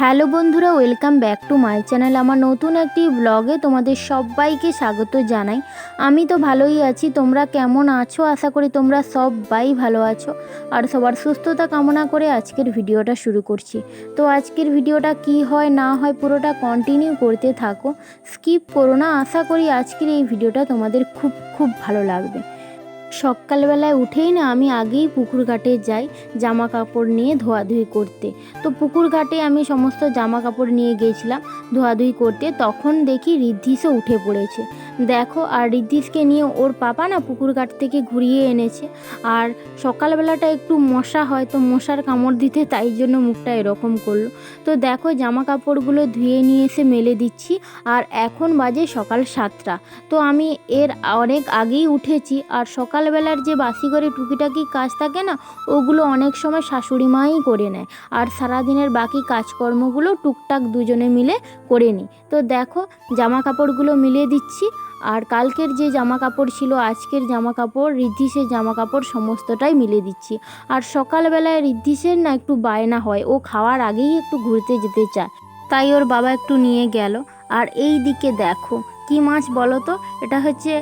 Hello বন্ধুরা, welcome back to my channel. আমার নতুন একটি ব্লগে তোমাদের সবাইকে স্বাগত জানাই। আমি তো ভালোই আছি, তোমরা কেমন আছো? আশা করি তোমরা সবাই ভালো আছো। আর সবার সুস্থতা কামনা করে আজকের ভিডিওটা শুরু করছি। তো আজকের ভিডিওটা কি হয়, না হয়, পুরোটা কন্টিনিউ করতে থাকো। স্কিপ করো না, আশা করি আজকের এই ভিডিওটা তোমাদের খুব খুব ভালো লাগবে। সকালবেলায় উঠেই না আমি আগেই পুকুর ঘাটে যাই জামা কাপড় নিয়ে ধোয়াধুয়ি করতে। তো পুকুর ঘাটে আমি সমস্ত জামা কাপড় নিয়ে গেছিলাম ধোয়াধুয়ি করতে। তখন দেখি ঋদ্ধিসও উঠে পড়েছে। দেখো, আর ঋদ্ধিসকে নিয়ে ওর পাপা না পুকুর ঘাট থেকে ঘুরিয়ে এনেছে। আর সকালবেলাটা একটু মশা হয়, তো মশার কামড় দিতে তাই জন্য মুখটা এরকম করল। তো দেখো জামা কাপড়গুলো ধুয়ে নিয়ে এসে মেলে দিচ্ছি, আর এখন বাজে সকাল সাতটা। তো আমি এর অনেক আগেই উঠেছি, আর সকালবেলার যে বাসি করে টুকিটাকি কাজ থাকে না, ওগুলো অনেক সময় শাশুড়ি মাই করে নেয়। আর সারাদিনের বাকি কাজকর্মগুলো টুকটাক দুজনে মিলে করে নিই। তো দেখো জামা কাপড়গুলো মিলিয়ে দিচ্ছি আর কালকের যে জামা কাপড় ছিল, আজকের জামা কাপড় ঋদ্ধিসের জামা কাপড় সমস্তটাই মিলে দিচ্ছি। আর সকালবেলায় ঋদ্ধিসের না একটু বায়না হয়, ও খাওয়ার আগেই একটু ঘুরতে যেতে চায়। তাই ওর বাবা একটু নিয়ে গেল। আর এই দিকে দেখো, কি মাছ বলো তো? এটা হচ্ছে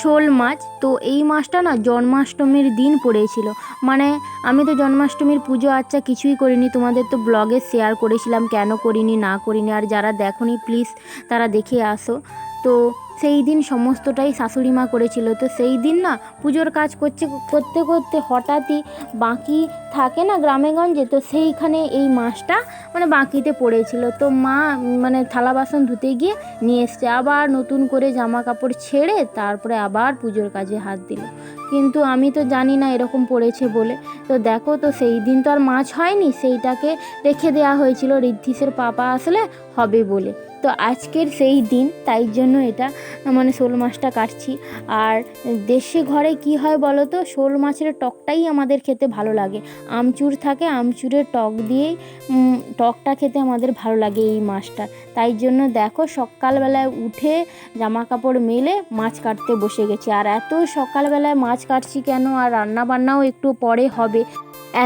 শোল মাছ। তো এই মাছটা না জন্মাষ্টমীর দিন পড়েছিল। মানে আমি তো জন্মাষ্টমীর পুজো আচ্ছা কিছুই করিনি, তোমাদের তো ব্লগে শেয়ার করেছিলাম কেন করিনি, না করিনি। আর যারা দেখোনি প্লিজ তারা দেখে আসো। তো সেই দিন সমস্তটাই শাশুড়ি মা করেছিল। তো সেই দিন না পুজোর কাজ করছে, করতে করতে হঠাৎই বাকি থাকে না গ্রামেগঞ্জে, তো সেইখানে এই মাছটা মানে বাকিতে পড়েছিল। তো মা মানে থালা বাসন ধুতে গিয়ে নিয়ে এসছে, আবার নতুন করে জামা কাপড় ছেড়ে তারপরে আবার পুজোর কাজে হাত দিল। কিন্তু আমি তো জানি না এরকম পড়েছে বলে। তো দেখো তো সেই দিন তো আর মাছ হয়নি, সেইটাকে রেখে দেওয়া হয়েছিল ঋদ্ধিসের পাপা আসলে হবে বলে। তো আজকের সেই দিন, তাই জন্য এটা মানে শোল মাছটা কাটছি। আর দেশে ঘরে কি হয় বলো তো, শোল মাছের টকটাই আমাদের খেতে ভালো লাগে। আমচুর থাকে, আমচুরের টক দিয়েই টকটা খেতে আমাদের ভালো লাগে এই মাছটা। তাই জন্য দেখো, সকালবেলায় উঠে জামা কাপড় মেলে মাছ কাটতে বসে গেছি। আর এত সকালবেলায় মাছ কাটছি কেন? আর রান্না বান্নাও একটু পরে হবে।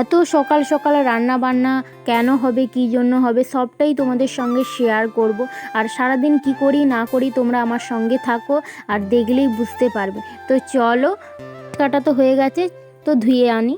এত সকাল সকাল রান্না বান্না কেন হবে, কি জন্য হবে, সবটাই তোমাদের সঙ্গে শেয়ার করব। আর সারাদিন কি করি, না করি তোমরা আমার সঙ্গে থাকো আর দেখলেই বুঝতে পারবে। তো চলো, কাটা তো হয়ে গেছে, তো ধুয়ে আনি।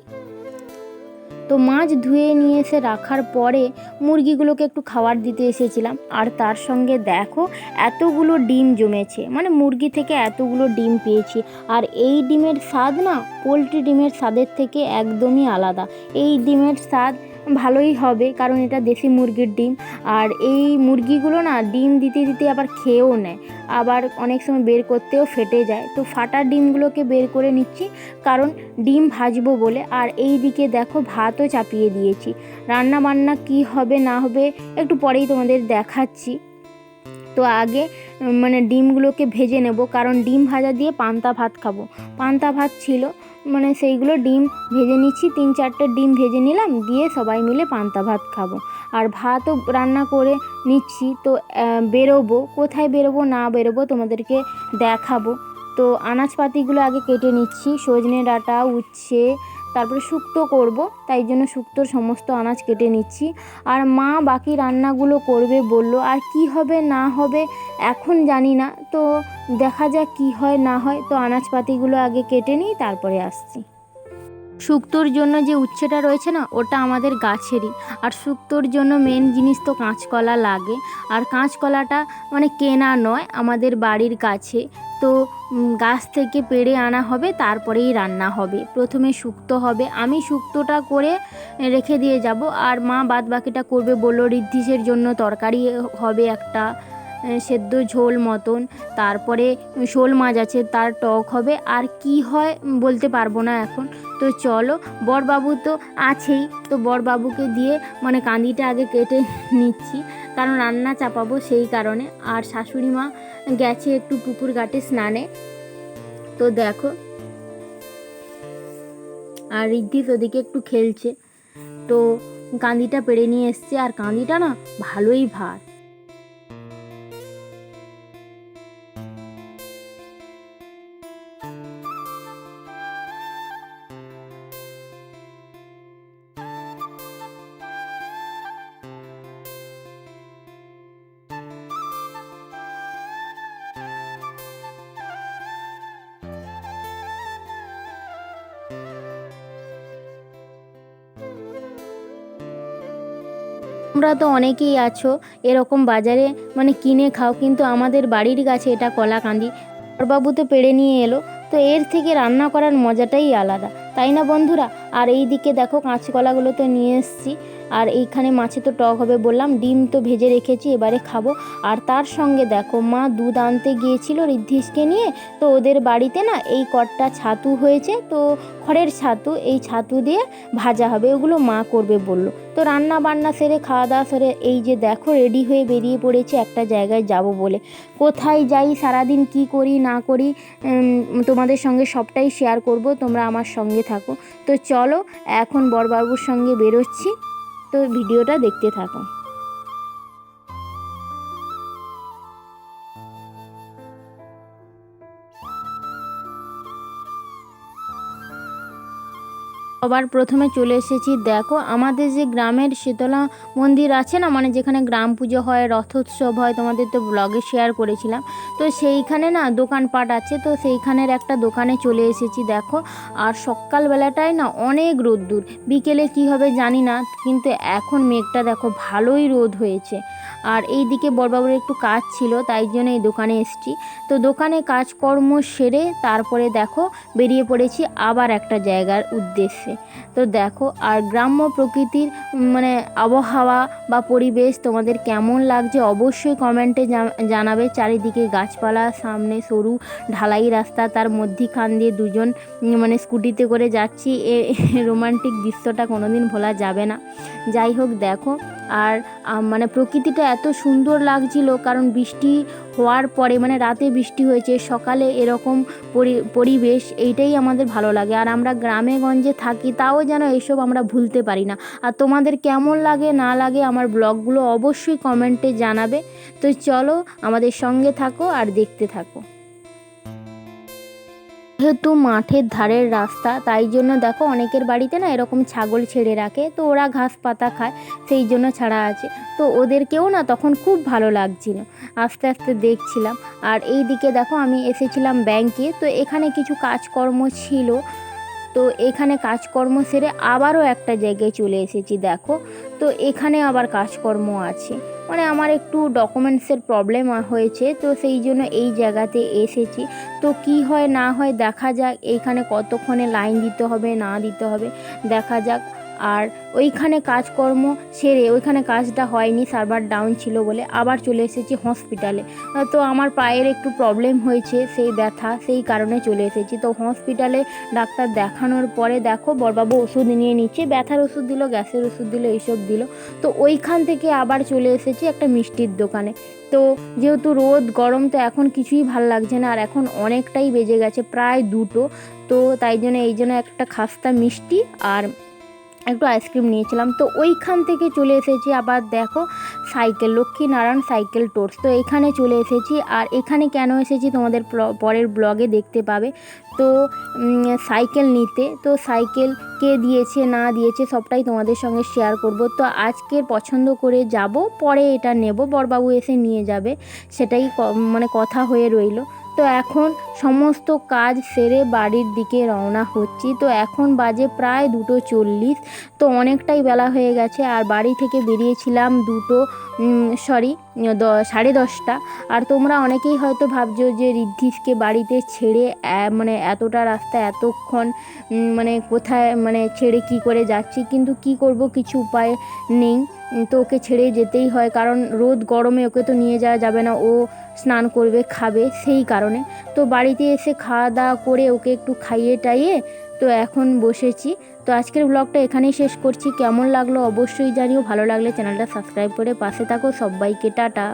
তো মাছ ধুয়ে নিয়ে এসে রাখার পরে মুরগিগুলোকে একটু খাবার দিতে এসেছিলাম। আর তার সঙ্গে দেখো, এতগুলো ডিম জমেছে। মানে মুরগি থেকে এতগুলো ডিম পেয়েছি। আর এই ডিমের স্বাদ না, পোলট্রি ডিমের স্বাদের থেকে একদমই আলাদা। এই ডিমের স্বাদ ভালোই হবে, কারণ এটা দেশি মুরগির ডিম। আর এই মুরগিগুলো না ডিম দিতে দিতে আবার খেয়েও নেয়। আবার অনেক সময় বের করতেও ফেটে যায়। তো ফাটা ডিমগুলোকে বের করে নিচ্ছি, কারণ ডিম ভাজবো বলে। আর এই দিকে দেখো ভাতও চাপিয়ে দিয়েছি। রান্না বান্না কি হবে না হবে একটু পরেই তোমাদের দেখাচ্ছি। তো আগে মানে ডিমগুলোকে ভেজে নেব। কারণ ডিম ভাজা দিয়ে পান্তা ভাত খাব। পান্তা ভাত ছিল মানে সেইগুলো ডিম ভেজে নিচ্ছি। তিন চারটে ডিম ভেজে নিলাম, দিয়ে সবাই মিলে পান্তা ভাত খাব। আর ভাতও রান্না করে নিচ্ছি। তো বেরোবো। কোথায় বেরোবো না বেরোবো তোমাদেরকে দেখাবো। তো আনাজপাতিগুলো আগে কেটে নিচ্ছি। সজনে ডাঁটা, উচ্ছে তারপরে শুক্তো করব, তাই জন্য শুক্তোর সমস্ত আনাজ কেটে নিচ্ছি। আর মা বাকি রান্নাগুলো করবে, বলল, আর কি হবে, না হবে, এখন জানি না। তো দেখা যাক কি হয়, না হয়। তো আনাজপাতিগুলো আগে কেটে নিই, তারপরে আসছি। শুক্তোর জন্য যে উচ্ছেটা রয়েছে না, ওটা আমাদের গাছেরই। আর শুক্তোর জন্য মেন জিনিস তো কাঁচকলা লাগে। আর কাঁচকলাটা মানে কেনা নয়, আমাদের বাড়ির কাছে। তো গাছ থেকে পেড়ে আনা হবে, তারপরেই রান্না হবে। প্রথমে শুক্তো হবে। আমি শুক্তোটা করে রেখে দিয়ে যাব। আর মা বাদ বাকিটা করবে বলল ঋদ্ধিসের জন্য তরকারি হবে একটা। সেদ্ধ ঝোল মতন। তারপরে শোল মাছ আছে, তার টক হবে। আর কি হয় বলতে পারব না এখন। তো চলো, বরবাবু তো আছেই। তো বরবাবুকে দিয়ে মানে কান্দিটা আগে কেটে নিচ্ছি। কারণ রান্না চাপাবো সেই কারণে। আর শাশুড়ি মা গেছে একটু পুকুর ঘাটে স্নানে। তো দেখো। আর ঋদ্ধিস ওদিকে একটু খেলছে। তো কান্দিটা পেড়ে নিয়ে এসছে। আর কান্দিটা না ভালোই ভার তোমরা তো অনেকেই আছো, এরকম বাজারে মানে কিনে খাও, কিন্তু আমাদের বাড়ির কাছে এটা কলাকান্দি। বাবু তো পেড়ে নিয়ে এলো, তো এর থেকে রান্না করার মজাটাই আলাদা। তাই না বন্ধুরা? আর এই দিকে দেখো, কাঁচকলাগুলো তো নিয়ে এসেছি। আর এইখানে মাছে তো টক হবে বললাম, ডিম তো ভেজে রেখেছি, এবারে খাব। আর তার সঙ্গে দেখো, মা দুধ আনতে গিয়েছিল ঋদ্ধিসকে নিয়ে, তো ওদের বাড়িতে না এই কটটা ছাতু হয়েছে, তো খড়ের ছাতু, এই ছাতু দিয়ে ভাজা হবে, ওগুলো মা করবে বলল। তো রান্না বান্না সেরে খাওয়া দাওয়া সেরে, এই যে দেখো, রেডি হয়ে বেরিয়ে পড়েছে একটা জায়গায় যাব বলে। কোথায় যাই, সারাদিন কি করি, না করি তোমাদের সঙ্গে সবটাই শেয়ার করব, তোমরা আমার সঙ্গে থাকো। তো চলো, এখন বরবাবুর সঙ্গে বেরোচ্ছি। ভিডিওটা দেখতে থাকো। সবার প্রথমে চলে এসেছি। দেখো, আমাদের যে গ্রামের শীতলা মন্দির আছে না মানে যেখানে গ্রাম পুজো হয় রথোৎসব হয়, তোমাদের তো ব্লগে শেয়ার করেছিলাম। তো সেইখানে না দোকানপাট আছে, তো সেইখানের একটা দোকানে চলে এসেছি, দেখো। আর সকালবেলাটায় না অনেক রোদ্দুর। বিকেলে কি হবে জানি না, কিন্তু এখন মেঘটা দেখো ভালোই রোদ হয়েছে। আর এই দিকে বড়বাবুর একটু কাজ ছিল, তাই জন্য এই দোকানে এসেছি। তো দোকানে কাজকর্ম সেরে তারপরে দেখো বেরিয়ে পড়েছি আবার একটা জায়গার উদ্দেশ্যে। তো দেখো, আর গ্রাম্য প্রকৃতির মানে আবহাওয়া বা পরিবেশ তোমাদের কেমন লাগছে অবশ্যই কমেন্টে জানাবে। চারিদিকে গাছপালা, সামনে সরু ঢালাই রাস্তা, তার মধ্যিখান দিয়ে দুজন মানে স্কুটিতে করে যাচ্ছি। এ, রোমান্টিক দৃশ্যটা কোনোদিন ভোলা যাবে না। যাই হোক, দেখো আর মানে প্রকৃতিটা এত সুন্দর লাগছিল, কারণ বৃষ্টি হওয়ার পরে মানে রাতে বৃষ্টি হয়েছে, সকালে এরকম পরি- পরিবেশ, এইটাই আমাদের ভালো লাগে। আর আমরা গ্রামে গঞ্জে থাকি, তাও যেন এইসব আমরা ভুলতে পারি না। আর তোমাদের কেমন লাগে, না লাগে, আমার ব্লগগুলো অবশ্যই কমেন্টে জানাবে। তো চলো আমাদের সঙ্গে থাকো আর দেখতে থাকো। যেহেতু মাঠের ধারের রাস্তা, তাই জন্য দেখো অনেকের বাড়িতে না এরকম ছাগল ছেড়ে রাখে, তো ওরা ঘাস পাতা খায়, সেই জন্য ছাড়া আছে। তো ওদেরকেও না তখন খুব ভালো লাগছিল, আস্তে আস্তে দেখছিলাম। আর এই দিকে দেখো আমি এসেছিলাম ব্যাংকে তো এখানে কিছু কাজকর্ম ছিল। তো এখানে কাজকর্ম সেরে আবারও একটা জায়গায় চলে এসেছি, দেখো। তো এখানে আবার কাজকর্ম আছে। মানে আমার একটু ডকুমেন্টসের প্রবলেম হয়েছে, তো সেই জন্য এই জায়গাতে এসেছি। তো কি হয় না হয় দেখা যাক এইখানে কতক্ষণে লাইন দিতে হবে, না দিতে হবে, দেখা যাক। আর ওইখানে কাজকর্ম সেরে ওইখানে কাজটা হয়নি সার্ভার ডাউন ছিল বলে আবার চলে এসেছি হসপিটালে তো আমার পায়ের একটু প্রবলেম হয়েছে, সেই ব্যথা, সেই কারণে চলে এসেছি। তো হসপিটালে ডাক্তার দেখানোর পরে দেখো বড়বাবু ওষুধ নিয়ে নিচ্ছে, ব্যথার ওষুধ দিল, গ্যাসের ওষুধ দিল, এইসব দিল। তো ওইখান থেকে আবার চলে এসেছি একটা মিষ্টির দোকানে। তো যেহেতু রোদ, গরম, তো এখন কিছুই ভালো লাগছে না, আর এখন অনেকটাই বেজে গেছে, প্রায় দুটো। তো তাই জন্য এই জন্য একটা খাস্তা মিষ্টি আর একটু আইসক্রিম নিয়েছিলাম। তো ওইখান থেকে চলে এসেছি আবার দেখো সাইকেল, লক্ষ্মীনারায়ণ সাইকেল টোর্স। তো এখানে চলে এসেছি আর এখানে কেন এসেছি তোমাদের পরের ব্লগে দেখতে পাবে। তো সাইকেল নিতে। তো সাইকেল কে দিয়েছে, না দিয়েছে সবটাই তোমাদের সঙ্গে শেয়ার করব। তো আজকের পছন্দ করে যাব, পরে এটা নেব। বরবাবু এসে নিয়ে যাবে। সেটাই মানে কথা হয়ে রইল। তো এখন সমস্ত কাজ সেরে বাড়ির দিকে রওনা হচ্ছি। তো এখন বাজে প্রায় দুটো চল্লিশ। তো অনেকটাই বেলা হয়ে গেছে। আর বাড়ি থেকে বেরিয়েছিলাম দুটো সরি সাড়ে দশটা। আর তোমরা অনেকেই হয়তো ভাবছ যে ঋদ্ধিসকে বাড়িতে ছেড়ে মানে এতটা রাস্তা, এতক্ষণ মানে কোথায় মানে ছেড়ে কি করে যাচ্ছি? কিন্তু কি করব? কিছু উপায় নেই। তো ওকে ছেড়ে যেতেই হয়, কারণ রোদ গরমে ওকে তো নিয়ে যাওয়া যাবে না, ও স্নান করবে, খাবে সেই কারণে। তো বাড়িতে এসে খাওয়া দাওয়া করে ওকে একটু খাইয়ে টাইয়ে তো এখন বসেছি। তো আজকের ব্লগটা এখানেই শেষ করছি, কেমন লাগল অবশ্যই জানিও, ভালো লাগলে চ্যানেলটা সাবস্ক্রাইব করে পাশে থাকো, সবাইকে টাটা।